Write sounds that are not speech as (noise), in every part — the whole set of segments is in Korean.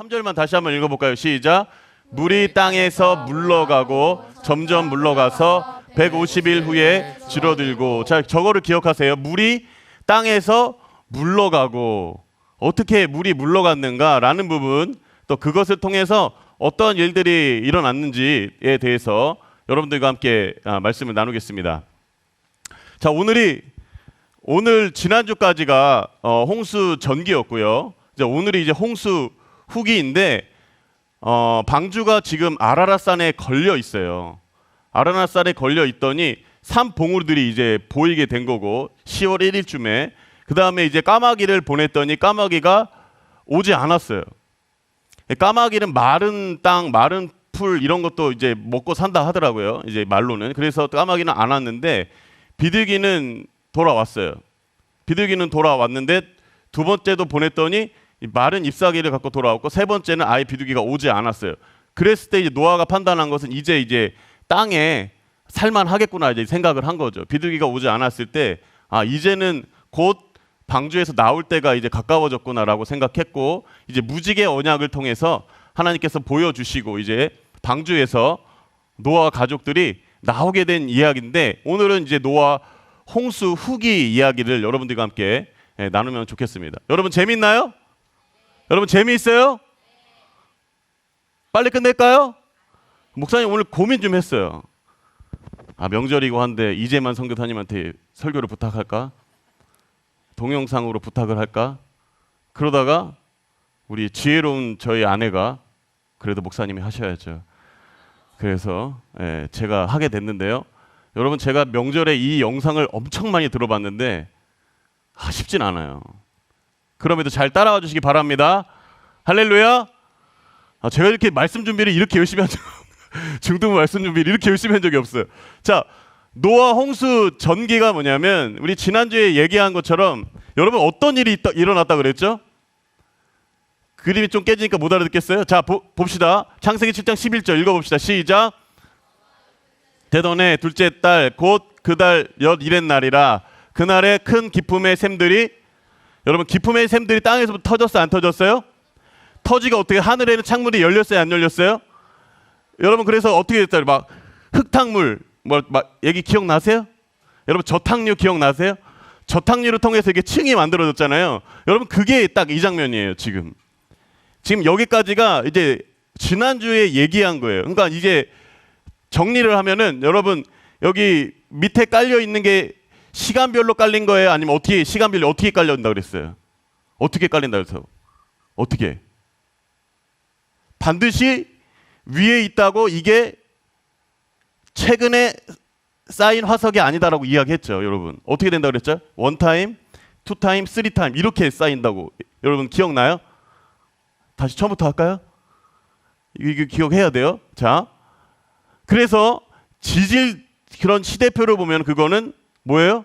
3절만 다시 한번 읽어볼까요? 시작. 물이 땅에서 물러가고 점점 물러가서 150일 후에 줄어들고 자 저거를 기억하세요. 물이 땅에서 물러가고 어떻게 물이 물러갔는가라는 부분 또 그것을 통해서 어떤 일들이 일어났는지에 대해서 여러분들과 함께 아, 말씀을 나누겠습니다. 자 오늘이 오늘 지난주까지가 어, 홍수 전기였고요. 이제 오늘이 이제 홍수 후기인데 어, 방주가 지금 아라라산에 걸려 있어요. 아라라산에 걸려 있더니 산 봉우리들이 이제 보이게 된 거고 10월 1일쯤에 그 다음에 이제 까마귀를 보냈더니 까마귀가 오지 않았어요. 까마귀는 마른 땅, 마른 풀 이런 것도 이제 먹고 산다 하더라고요. 이제 말로는 그래서 까마귀는 안 왔는데 비둘기는 돌아왔어요. 비둘기는 돌아왔는데 두 번째도 보냈더니 이 마른 잎사귀를 갖고 돌아왔고 세 번째는 아예 비둘기가 오지 않았어요. 그랬을 때 이제 노아가 판단한 것은 이제 이제 땅에 살만하겠구나 이제 생각을 한 거죠. 비둘기가 오지 않았을 때 아 이제는 곧 방주에서 나올 때가 이제 가까워졌구나라고 생각했고 이제 무지개 언약을 통해서 하나님께서 보여주시고 이제 방주에서 노아 가족들이 나오게 된 이야기인데 오늘은 이제 노아 홍수 후기 이야기를 여러분들과 함께 예, 나누면 좋겠습니다. 여러분 재밌나요? 여러분 재미있어요? 빨리 끝낼까요? 목사님 오늘 고민 좀 했어요. 아 명절이고 한데 이제만 선교사님한테 설교를 부탁할까? 동영상으로 부탁을 할까? 그러다가 우리 지혜로운 저희 아내가 그래도 목사님이 하셔야죠. 그래서 예, 제가 하게 됐는데요. 여러분 제가 명절에 이 영상을 엄청 많이 들어봤는데 아, 쉽진 않아요. 그럼에도 잘 따라와 주시기 바랍니다. 할렐루야. 아, 제가 이렇게 말씀 준비를 이렇게 열심히 한 적, (laughs) 중등 말씀 준비를 이렇게 열심히 한 적이 없어요. 자, 노아 홍수 전기가 뭐냐면 우리 지난주에 얘기한 것처럼 여러분 어떤 일이 있다, 일어났다 그랬죠? 그림이 좀 깨지니까 못 알아듣겠어요? 자, 보, 봅시다. 창세기 7장 11절 읽어봅시다. 시작. 대던의 둘째 달곧그 달 엿일의 날이라 그날에 큰 기품의 샘들이 여러분 기품의 샘들이 땅에서부터 터졌어요 안 터졌어요? 터지가 어떻게 하늘에는 창문이 열렸어요 안 열렸어요? 여러분 그래서 어떻게 됐어요? 막 흙탕물 뭐 막 얘기 기억나세요? 여러분 저탕류 기억나세요? 저탕류를 통해서 이게 층이 만들어졌잖아요. 여러분 그게 딱 이 장면이에요 지금. 지금 여기까지가 이제 지난주에 얘기한 거예요. 그러니까 이제 정리를 하면은 여러분 여기 밑에 깔려 있는 게 시간별로 깔린 거예요? 아니면 어떻게 시간별로 어떻게 깔린다 그랬어요? 어떻게 깔린다 그래서 어떻게? 반드시 위에 있다고 이게 최근에 쌓인 화석이 아니다라고 이야기했죠, 여러분. 어떻게 된다 그랬죠? 원 타임, 투 타임, 쓰리 타임 이렇게 쌓인다고. 여러분 기억나요? 다시 처음부터 할까요? 이거 기억해야 돼요. 자, 그래서 지질 그런 시대표를 보면 그거는 뭐예요?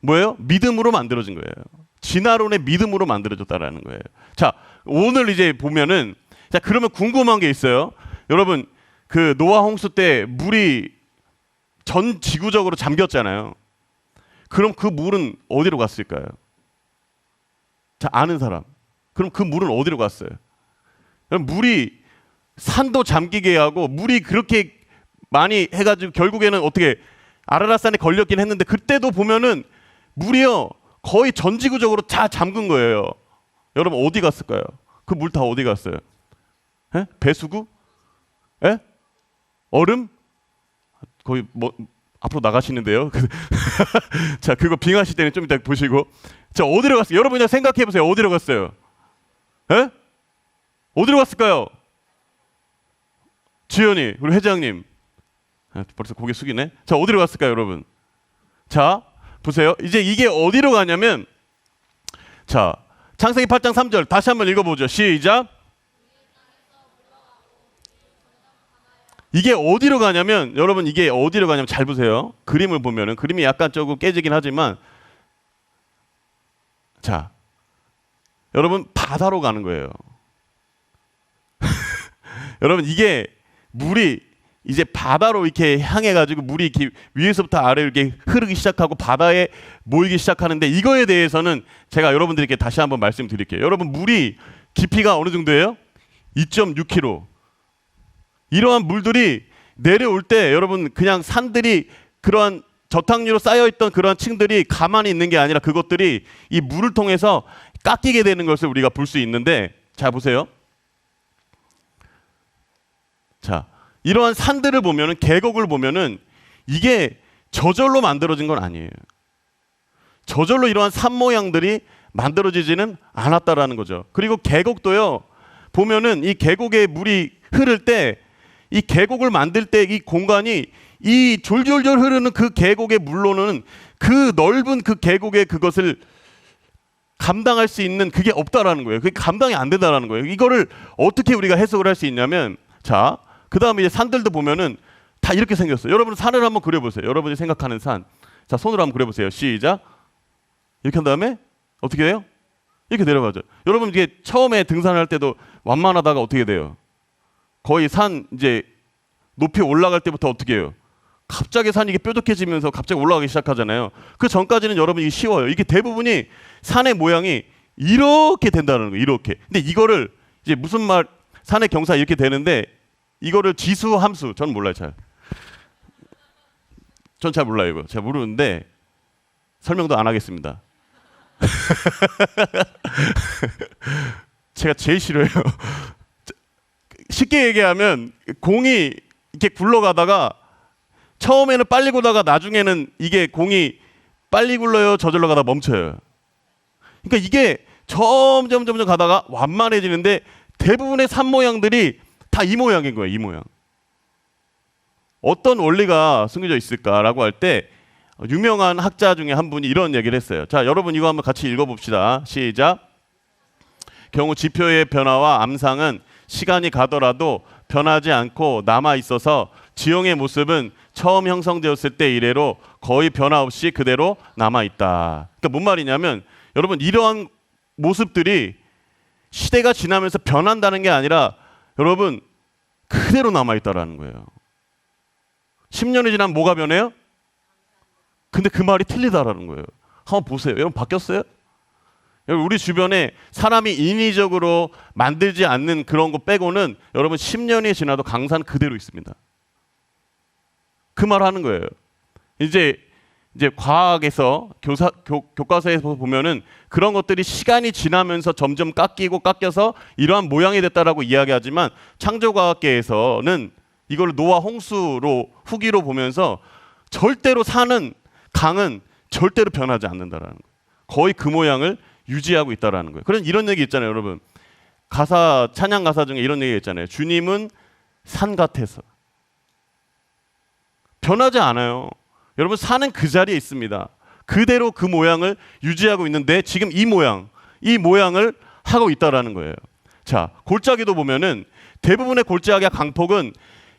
뭐예요? 믿음으로 만들어진 거예요. 진화론의 믿음으로 만들어졌다라는 거예요. 자, 오늘 이제 보면은 자 그러면 궁금한 게 있어요. 여러분 그 노아 홍수 때 물이 전 지구적으로 잠겼잖아요. 그럼 그 물은 어디로 갔을까요? 자 아는 사람. 그럼 그 물은 어디로 갔어요? 물이 산도 잠기게 하고 물이 그렇게 많이 해가지고 결국에는 어떻게 아라라산에 걸렸긴 했는데 그때도 보면은 물이요 거의 전 지구적으로 다 잠근 거예요. 여러분 어디 갔을까요? 그 물 다 어디 갔어요? 에? 배수구? 에? 얼음? 거의 뭐 앞으로 나가시는데요. (laughs) 자 그거 빙하실 때는 좀 이따 보시고 자 어디로 갔어요? 여러분 그냥 생각해 보세요. 어디로 갔어요? 에? 어디로 갔을까요? 지연이 우리 회장님 아, 벌써 고개 숙이네. 자 어디로 갔을까요, 여러분? 자 보세요. 이제 이게 어디로 가냐면 자 창세기 8장 3절 다시 한번 읽어보죠. 시작. 이게 어디로 가냐면 여러분 이게 어디로 가냐면 잘 보세요. 그림을 보면은 그림이 약간 조금 깨지긴 하지만 자 여러분 바다로 가는 거예요. (laughs) 여러분 이게 물이 이제 바다로 이렇게 향해 가지고 물이 이렇게 위에서부터 아래로 이렇게 흐르기 시작하고 바다에 모이기 시작하는데 이거에 대해서는 제가 여러분들께 다시 한번 말씀드릴게요. 여러분 물이 깊이가 어느 정도예요? 2.6km. 이러한 물들이 내려올 때 여러분 그냥 산들이 그러한 저탕류로 쌓여 있던 그러한 층들이 가만히 있는 게 아니라 그것들이 이 물을 통해서 깎이게 되는 것을 우리가 볼 수 있는데 자 보세요. 자, 이러한 산들을 보면은 계곡을 보면은 이게 저절로 만들어진 건 아니에요. 저절로 이러한 산 모양들이 만들어지지는 않았다라는 거죠. 그리고 계곡도요. 보면은 이 계곡에 물이 흐를 때 이 계곡을 만들 때 이 공간이 이 졸졸졸 흐르는 그 계곡의 물로는 그 넓은 그 계곡의 그것을 감당할 수 있는 그게 없다라는 거예요. 그게 감당이 안 된다라는 거예요. 이거를 어떻게 우리가 해석을 할 수 있냐면 자, 그 다음에 이제 산들도 보면은 다 이렇게 생겼어요. 여러분 산을 한번 그려 보세요. 여러분이 생각하는 산. 자, 손으로 한번 그려 보세요. 시작. 이렇게 한 다음에 어떻게 돼요? 이렇게 내려가죠. 여러분 이게 처음에 등산할 때도 완만하다가 어떻게 돼요? 거의 산 이제 높이 올라갈 때부터 어떻게 해요? 갑자기 산이 이게 뾰족해지면서 갑자기 올라가기 시작하잖아요. 그 전까지는 여러분 이게 쉬워요. 이게 대부분이 산의 모양이 이렇게 된다는 거예요. 이렇게. 근데 이거를 이제 무슨 말 산의 경사 이렇게 되는데 이거를 지수 함수 전 몰라요 잘. 전 잘 몰라요 이거. 잘 모르는데 설명도 안 하겠습니다. (laughs) 제가 제일 싫어요. (laughs) 쉽게 얘기하면 공이 이렇게 굴러가다가 처음에는 빨리 굴다가 나중에는 이게 공이 빨리 굴러요 저절로 가다 멈춰요. 그러니까 이게 점점 점점 가다가 완만해지는데 대부분의 산 모양들이 다 이 모양인 거예요. 이 모양. 어떤 원리가 숨겨져 있을까라고 할 때 유명한 학자 중에 한 분이 이런 얘기를 했어요. 자, 여러분 이거 한번 같이 읽어봅시다. 시작. 경우 지표의 변화와 암상은 시간이 가더라도 변하지 않고 남아 있어서 지형의 모습은 처음 형성되었을 때 이래로 거의 변화 없이 그대로 남아 있다. 그러니까 뭔 말이냐면 여러분 이러한 모습들이 시대가 지나면서 변한다는 게 아니라 여러분 그대로 남아 있다라는 거예요. 10년이 지나면 뭐가 변해요? 근데 그 말이 틀리다라는 거예요. 한번 보세요. 여러분 바뀌었어요? 여러분 우리 주변에 사람이 인위적으로 만들지 않는 그런 거 빼고는 여러분 10년이 지나도 강산 그대로 있습니다. 그 말 하는 거예요. 이제 이제 과학에서 교사 교, 교과서에서 보면은 그런 것들이 시간이 지나면서 점점 깎이고 깎여서 이러한 모양이 됐다라고 이야기하지만 창조과학계에서는 이걸 노아 홍수로 후기로 보면서 절대로 산은 강은 절대로 변하지 않는다라는 거예요. 거의 그 모양을 유지하고 있다라는 거예요. 그런 이런 얘기 있잖아요, 여러분. 가사 찬양 가사 중에 이런 얘기 있잖아요. 주님은 산 같아서 변하지 않아요. 여러분 산은 그 자리에 있습니다. 그대로 그 모양을 유지하고 있는데 지금 이 모양, 이 모양을 하고 있다라는 거예요. 자, 골짜기도 보면은 대부분의 골짜기와 강폭은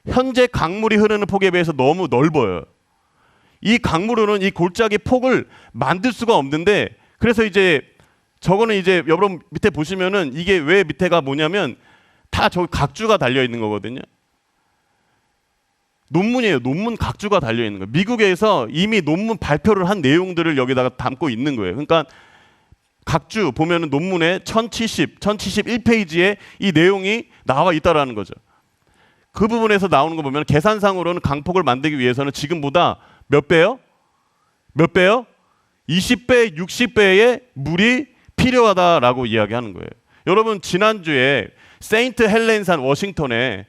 현재 강물이 흐르는 폭에 비해서 너무 넓어요. 이 강물로는 이 골짜기 폭을 만들 수가 없는데 그래서 이제 저거는 이제 여러분 밑에 보시면은 이게 왜 밑에가 뭐냐면 다저 각주가 달려 있는 거거든요. 논문이에요. 논문 각주가 달려 있는 거예요. 미국에서 이미 논문 발표를 한 내용들을 여기다가 담고 있는 거예요. 그러니까 각주 보면은 논문에 1070, 1071페이지에 이 내용이 나와 있다라는 거죠. 그 부분에서 나오는 거 보면 계산상으로는 강폭을 만들기 위해서는 지금보다 몇 배요? 몇 배요? 20배, 60배의 물이 필요하다라고 이야기하는 거예요. 여러분 지난주에 세인트 헬렌산 워싱턴에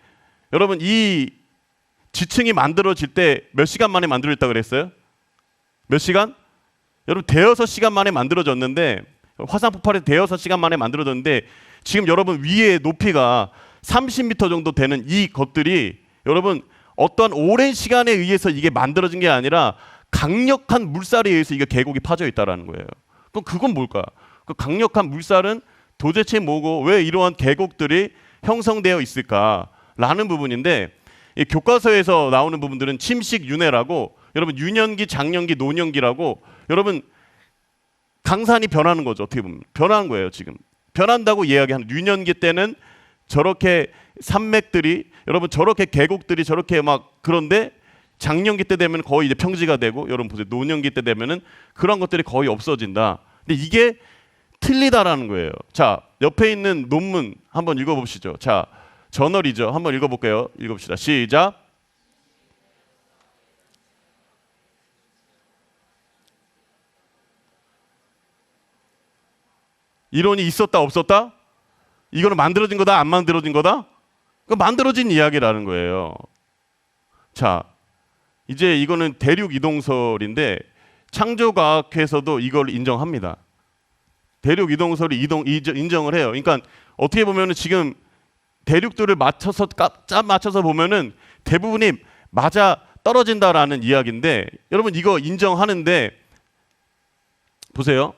여러분 이 지층이 만들어질 때 몇 시간 만에 만들어졌다 그랬어요? 몇 시간? 여러분 대여섯 시간 만에 만들어졌는데 화산 폭발에 대여섯 시간 만에 만들어졌는데 지금 여러분 위에 높이가 30m 정도 되는 이 것들이 여러분 어떠한 오랜 시간에 의해서 이게 만들어진 게 아니라 강력한 물살에 의해서 이게 계곡이 파져 있다라는 거예요. 그럼 그건 뭘까? 그 강력한 물살은 도대체 뭐고 왜 이러한 계곡들이 형성되어 있을까라는 부분인데 이 교과서에서 나오는 부분들은 침식 윤회라고 여러분 유년기, 장년기, 노년기라고 여러분 강산이 변하는 거죠. 어떻게 보면 변하는 거예요. 지금 변한다고 이야기하는 유년기 때는 저렇게 산맥들이 여러분 저렇게 계곡들이 저렇게 막 그런데 장년기 때 되면 거의 이제 평지가 되고 여러분 보세요 노년기 때 되면은 그런 것들이 거의 없어진다. 근데 이게 틀리다라는 거예요. 자 옆에 있는 논문 한번 읽어보시죠. 자 저널이죠. 한번 읽어볼게요. 읽어봅시다. 시작. 이론이 있었다 없었다? 이거는 만들어진 거다 안 만들어진 거다? 그 만들어진 이야기라는 거예요. 자, 이제 이거는 대륙 이동설인데 창조과학에서도 이걸 인정합니다. 대륙 이동설이 이동 인정을 해요. 그러니까 어떻게 보면은 지금 대륙들을 맞춰서 까- 짜 맞춰서 보면은 대부분이 맞아 떨어진다라는 이야기인데 여러분 이거 인정하는데 보세요.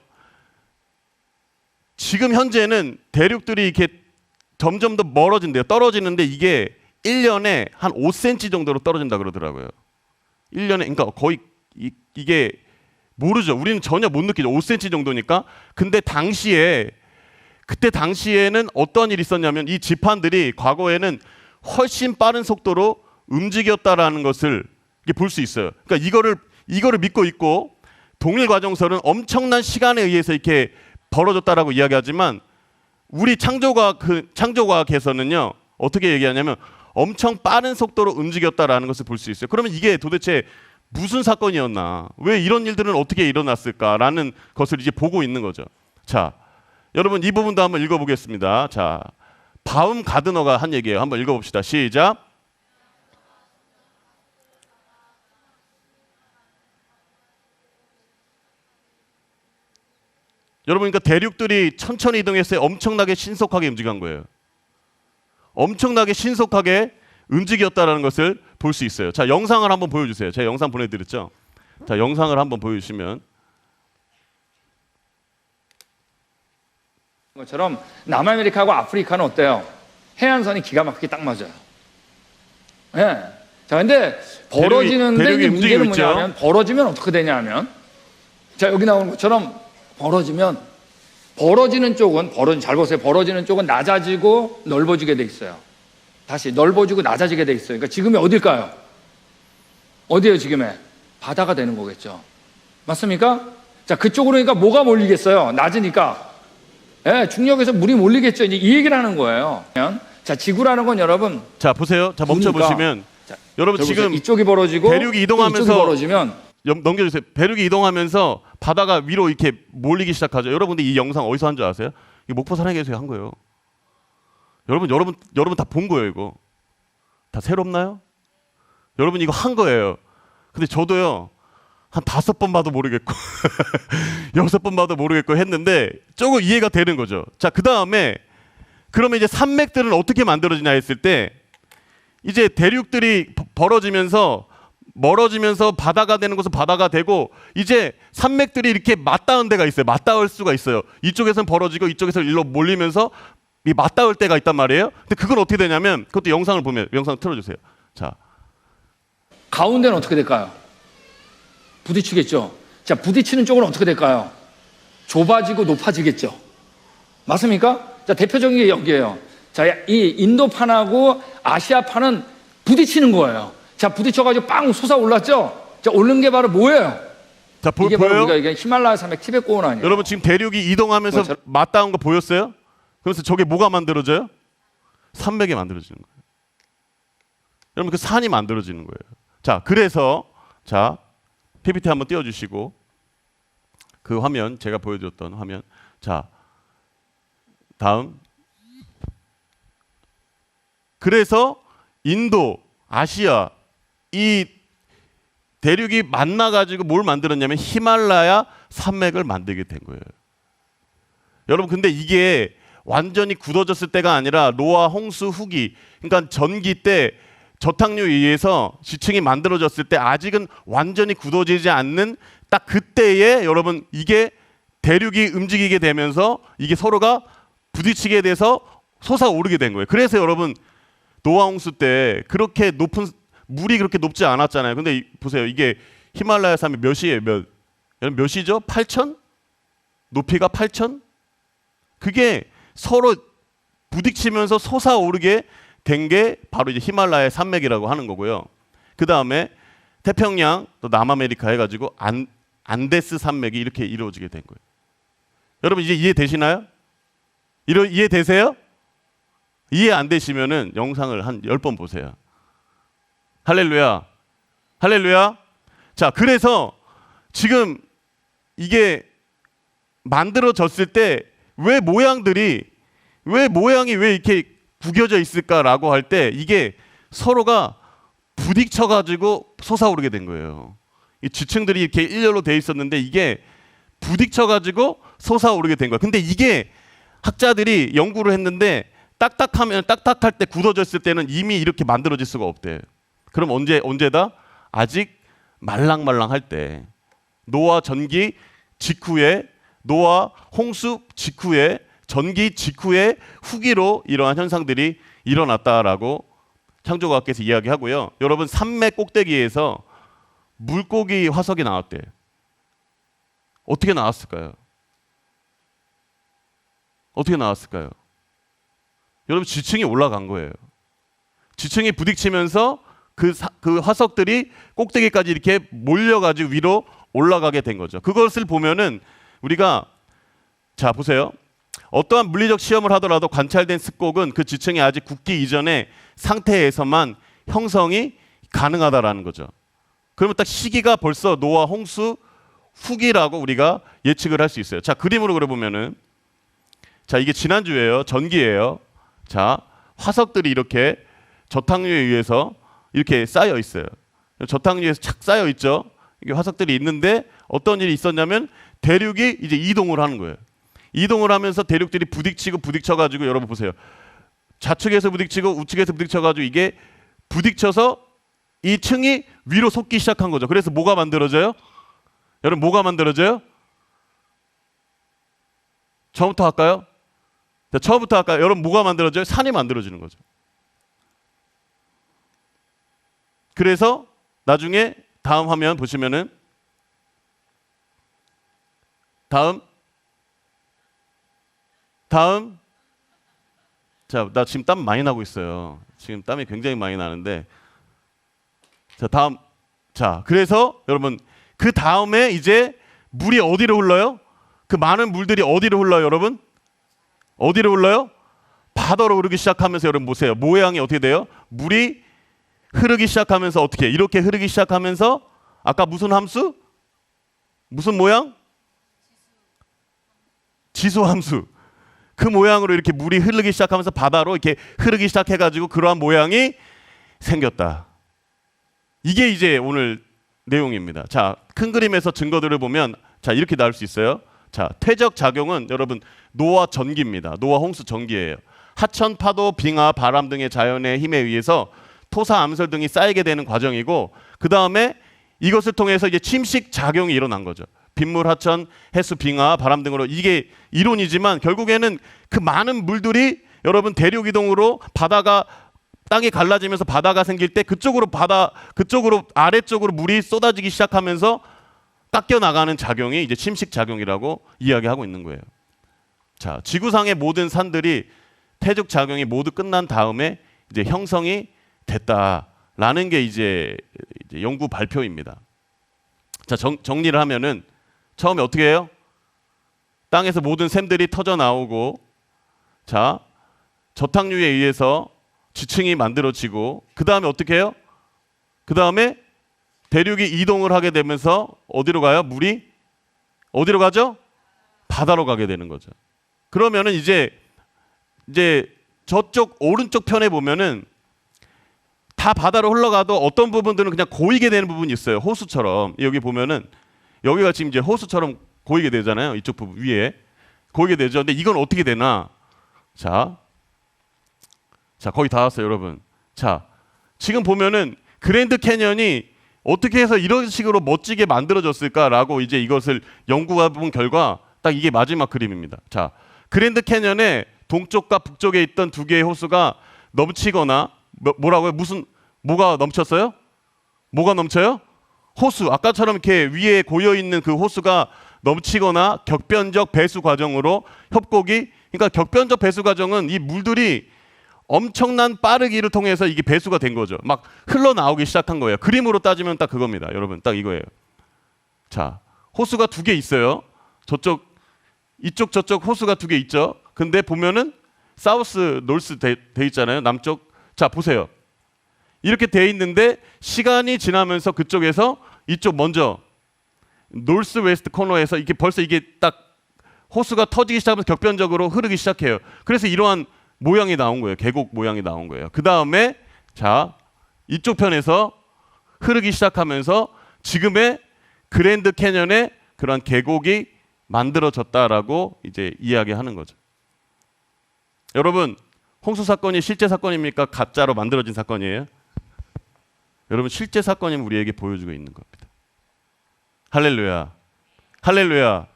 지금 현재는 대륙들이 이렇게 점점 더 멀어진대요. 떨어지는데 이게 1년에 한 5cm 정도로 떨어진다 그러더라고요. 1년에 그러니까 거의 이, 이게 모르죠. 우리는 전혀 못 느끼죠. 5cm 정도니까. 근데 당시에 그때 당시에는 어떤 일이 있었냐면 이 지판들이 과거에는 훨씬 빠른 속도로 움직였다라는 것을 볼 수 있어요. 그러니까 이거를 이거를 믿고 있고 동일 과정설은 엄청난 시간에 의해서 이렇게 벌어졌다라고 이야기하지만 우리 창조과학 그 창조과학에서는요 어떻게 얘기하냐면 엄청 빠른 속도로 움직였다라는 것을 볼 수 있어요. 그러면 이게 도대체 무슨 사건이었나? 왜 이런 일들은 어떻게 일어났을까라는 것을 이제 보고 있는 거죠. 자, 여러분 이 부분도 한번 읽어보겠습니다. 자, 바움 가드너가 한 얘기예요. 한번 읽어봅시다. 시작. 여러분 그러니까 대륙들이 천천히 이동했어요. 엄청나게 신속하게 움직인 거예요. 엄청나게 신속하게 움직였다라는 것을 볼 수 있어요. 자, 영상을 한번 보여주세요. 제가 영상 보내드렸죠. 자, 영상을 한번 보여주시면 것처럼 남아메리카하고 아프리카는 어때요? 해안선이 기가 막히게 딱 맞아요. 예. 자, 근데 벌어지는데 대륙이 이제 문제는 움직이고 있죠. 뭐냐면 벌어지면 어떻게 되냐면 자, 여기 나오는 것처럼 벌어지면 벌어지는 쪽은 벌어 잘 보세요. 벌어지는 쪽은 낮아지고 넓어지게 돼 있어요. 다시 넓어지고 낮아지게 돼 있어요. 그러니까 지금이 어딜까요? 어디예요, 지금에? 바다가 되는 거겠죠. 맞습니까? 자, 그쪽으로 그러니까 뭐가 몰리겠어요? 낮으니까. 예, 중력에서 물이 몰리겠죠. 이제 이 얘기를 하는 거예요. 자, 지구라는 건 여러분, 자 보세요. 자 멈춰 보시면 자, 여러분. 지금 이쪽이 벌어지고 대륙이 또 이동하면서 벌어지면 염- 넘겨주세요. 대륙이 이동하면서 바다가 위로 이렇게 몰리기 시작하죠. 여러분들 이 영상 어디서 한 줄 아세요? 이 목포 산행에서 한 거예요. 여러분, 여러분, 여러분 다 본 거예요. 이거 다 새롭나요? 여러분 이거 한 거예요. 근데 저도요 한 다섯 번 봐도 모르겠고 (laughs) 여섯 번 봐도 모르겠고 했는데 조금 이해가 되는 거죠. 자, 그 다음에 그러면 이제 산맥들은 어떻게 만들어지냐 했을 때 이제 대륙들이 버- 벌어지면서 멀어지면서 바다가 되는 곳은 바다가 되고 이제 산맥들이 이렇게 맞닿은 데가 있어요. 맞닿을 수가 있어요. 이쪽에서는 벌어지고 이쪽에서 일로 몰리면서 이 맞닿을 때가 있단 말이에요. 근데 그건 어떻게 되냐면 그것도 영상을 보면 영상 틀어주세요. 자, 가운데는 어떻게 될까요? 부딪히겠죠. 자, 부딪히는 쪽은 어떻게 될까요? 좁아지고 높아지겠죠. 맞습니까? 자, 대표적인 게 여기에요. 자, 이 인도판하고 아시아판은 부딪히는 거예요. 자, 부딪혀가지고 빵 솟아올랐죠? 자, 오른 게 바로 뭐예요? 자 보, 이게 바로 보여요? 우리가 이게 히말라야 산맥 티벳 고원 아니에요? 여러분 지금 대륙이 이동하면서 뭐처럼? 맞닿은 거 보였어요? 그래서 저게 뭐가 만들어져요? 산맥이 만들어지는 거예요. 여러분 그 산이 만들어지는 거예요. 자, 그래서 자 PPT 한번 띄워주시고 그 화면 제가 보여줬던 화면 자 다음 그래서 인도, 아시아 이 대륙이 만나 가지고 뭘 만들었냐면 히말라야 산맥을 만들게 된 거예요. 여러분 근데 이게 완전히 굳어졌을 때가 아니라 노아 홍수 후기 그러니까 전기 때 저탕류에 의해서 지층이 만들어졌을 때 아직은 완전히 굳어지지 않는 딱 그때에 여러분 이게 대륙이 움직이게 되면서 이게 서로가 부딪히게 돼서 솟아오르게 된 거예요. 그래서 여러분 노아 홍수 때 그렇게 높은 물이 그렇게 높지 않았잖아요. 근데 이- 보세요. 이게 히말라야 산맥 몇이에요? 몇? 여러분 몇이죠? 8천? 높이가 8천? 그게 서로 부딪히면서 솟아오르게 된 게 바로 이제 히말라야 산맥이라고 하는 거고요. 그 다음에 태평양 또 남아메리카 해가지고 안 안데스 산맥이 이렇게 이루어지게 된 거예요. 여러분 이제 이해 되시나요? 이해 이해 되세요? 이해 안 되시면은 영상을 한열번 보세요. 할렐루야. 할렐루야. 자, 그래서 지금 이게 만들어졌을 때 왜 모양들이 왜 모양이 왜 이렇게 구겨져 있을까라고 할 때 이게 서로가 부딪혀 가지고 솟아오르게 된 거예요. 이 지층들이 이렇게 일렬로 돼 있었는데 이게 부딪혀 가지고 솟아오르게 된 거예요. 근데 이게 학자들이 연구를 했는데 딱딱하면 딱딱할 때 굳어졌을 때는 이미 이렇게 만들어질 수가 없대. 그럼 언제 언제다? 아직 말랑말랑할 때 노아 전기 직후에 노아 홍수 직후에 전기 직후에 후기로 이러한 현상들이 일어났다라고 창조과학계에서 이야기하고요. 여러분 산맥 꼭대기에서 물고기 화석이 나왔대. 어떻게 나왔을까요? 어떻게 나왔을까요? 여러분 지층이 올라간 거예요. 지층이 부딪히면서 그, 사- 그 화석들이 꼭대기까지 이렇게 몰려가지고 위로 올라가게 된 거죠. 그것을 보면은 우리가 자 보세요. 어떠한 물리적 시험을 하더라도 관찰된 습곡은 그 지층이 아직 굳기 이전의 상태에서만 형성이 가능하다라는 거죠. 그러면 딱 시기가 벌써 노아 홍수 후기라고 우리가 예측을 할 수 있어요. 자 그림으로 그려 보면은 자 이게 지난주예요. 전기예요. 자 화석들이 이렇게 저탕류에 의해서 이렇게 쌓여 있어요. 저탕류에서 착 쌓여 있죠. 이게 화석들이 있는데 어떤 일이 있었냐면 대륙이 이제 이동을 하는 거예요. 이동을 하면서 대륙들이 부딪히고 부딪혀 가지고 여러분 보세요. 좌측에서 부딪히고 우측에서 부딪혀 가지고 이게 부딪혀서 이 층이 위로 솟기 시작한 거죠. 그래서 뭐가 만들어져요? 여러분 뭐가 만들어져요? 처음부터 할까요? 자, 처음부터 할까요? 여러분 뭐가 만들어져요? 산이 만들어지는 거죠. 그래서 나중에 다음 화면 보시면은 다음 다음 자, 나 지금 땀 많이 나고 있어요. 지금 땀이 굉장히 많이 나는데 자, 다음 자, 그래서 여러분 그 다음에 이제 물이 어디로 흘러요? 그 많은 물들이 어디로 흘러요, 여러분? 어디로 흘러요? 바다로 흐르기 시작하면서 여러분 보세요. 모양이 어떻게 돼요? 물이 흐르기 시작하면서 어떻게 이렇게 흐르기 시작하면서 아까 무슨 함수? 무슨 모양? 지수 함수. 그 모양으로 이렇게 물이 흐르기 시작하면서 바다로 이렇게 흐르기 시작해 가지고 그러한 모양이 생겼다. 이게 이제 오늘 내용입니다. 자, 큰 그림에서 증거들을 보면 자, 이렇게 나올 수 있어요. 자, 퇴적 작용은 여러분 노화 전기입니다. 노화 홍수 전기예요. 하천, 파도, 빙하, 바람 등의 자연의 힘에 의해서 토사, 암설 등이 쌓이게 되는 과정이고 그 다음에 이것을 통해서 이제 침식 작용이 일어난 거죠. 빗물, 하천, 해수, 빙하, 바람 등으로 이게 이론이지만 결국에는 그 많은 물들이 여러분 대륙 이동으로 바다가 땅이 갈라지면서 바다가 생길 때 그쪽으로 바다 그쪽으로 아래쪽으로 물이 쏟아지기 시작하면서 깎여 나가는 작용이 이제 침식 작용이라고 이야기하고 있는 거예요. 자, 지구상의 모든 산들이 태적 작용이 모두 끝난 다음에 이제 형성이 됐다라는 게 이제, 이제 연구 발표입니다. 자, 정, 정리를 하면은 처음에 어떻게 해요? 땅에서 모든 샘들이 터져 나오고 자, 저탕류에 의해서 지층이 만들어지고 그 다음에 어떻게 해요? 그 다음에 대륙이 이동을 하게 되면서 어디로 가요? 물이 어디로 가죠? 바다로 가게 되는 거죠. 그러면은 이제 이제 저쪽 오른쪽 편에 보면은 다 바다로 흘러가도 어떤 부분들은 그냥 고이게 되는 부분이 있어요. 호수처럼 여기 보면은 여기가 지금 이제 호수처럼 고이게 되잖아요. 이쪽 부분 위에 고이게 되죠. 근데 이건 어떻게 되나? 자, 자 거의 다 왔어요, 여러분. 자, 지금 보면은 그랜드 캐년이 어떻게 해서 이런 식으로 멋지게 만들어졌을까라고 이제 이것을 연구해 본 결과 딱 이게 마지막 그림입니다. 자, 그랜드 캐년의 동쪽과 북쪽에 있던 두 개의 호수가 넘치거나 뭐- 뭐라고요? 무슨 뭐가 넘쳤어요? 뭐가 넘쳐요? 호수. 아까처럼 이렇게 위에 고여 있는 그 호수가 넘치거나 격변적 배수 과정으로 협곡이 그러니까 격변적 배수 과정은 이 물들이 엄청난 빠르기를 통해서 이게 배수가 된 거죠. 막 흘러나오기 시작한 거예요. 그림으로 따지면 딱 그겁니다. 여러분 딱 이거예요. 자, 호수가 두 개 있어요. 저쪽 이쪽 저쪽 호수가 두 개 있죠. 근데 보면은 사우스 놀스 돼, 돼 있잖아요. 남쪽. 자, 보세요. 이렇게 돼 있는데 시간이 지나면서 그쪽에서 이쪽 먼저 놀스 웨스트 코너에서 이게 벌써 이게 딱 호수가 터지기 시작하면서 격변적으로 흐르기 시작해요. 그래서 이러한 모양이 나온 거예요. 계곡 모양이 나온 거예요. 그 다음에 자 이쪽 편에서 흐르기 시작하면서 지금의 그랜드 캐년의 그런 계곡이 만들어졌다라고 이제 이야기하는 거죠. 여러분 홍수 사건이 실제 사건입니까? 가짜로 만들어진 사건이에요? 여러분 실제 사건임을 우리에게 보여주고 있는 겁니다. 할렐루야. 할렐루야.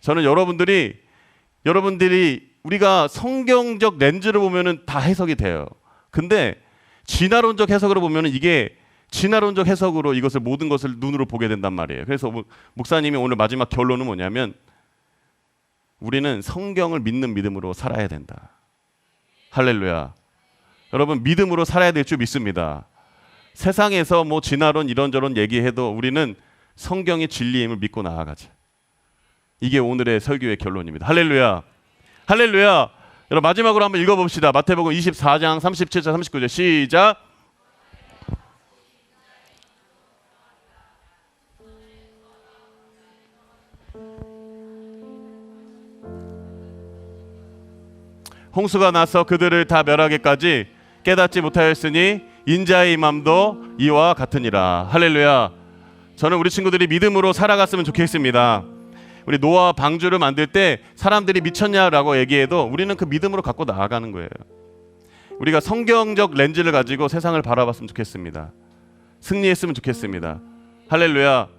저는 여러분들이 여러분들이 우리가 성경적 렌즈를 보면은 다 해석이 돼요. 근데 진화론적 해석으로 보면은 이게 진화론적 해석으로 이것을 모든 것을 눈으로 보게 된단 말이에요. 그래서 목- 목사님이 오늘 마지막 결론은 뭐냐면 우리는 성경을 믿는 믿음으로 살아야 된다. 할렐루야. 여러분 믿음으로 살아야 될 줄 믿습니다. 세상에서 뭐 진화론 이런저런 얘기해도 우리는 성경의 진리임을 믿고 나아가자. 이게 오늘의 설교의 결론입니다. 할렐루야. 할렐루야. 여러분 마지막으로 한번 읽어봅시다. 마태복음 24장 37절 39절 시작. 홍수가 나서 그들을 다 멸하기까지 깨닫지 못하였으니 인자의 맘도 이와 같으니라. 할렐루야. 저는 우리 친구들이 믿음으로 살아갔으면 좋겠습니다. 우리 노아 방주를 만들 때 사람들이 미쳤냐라고 얘기해도 우리는 그 믿음으로 갖고 나아가는 거예요. 우리가 성경적 렌즈를 가지고 세상을 바라봤으면 좋겠습니다. 승리했으면 좋겠습니다. 할렐루야.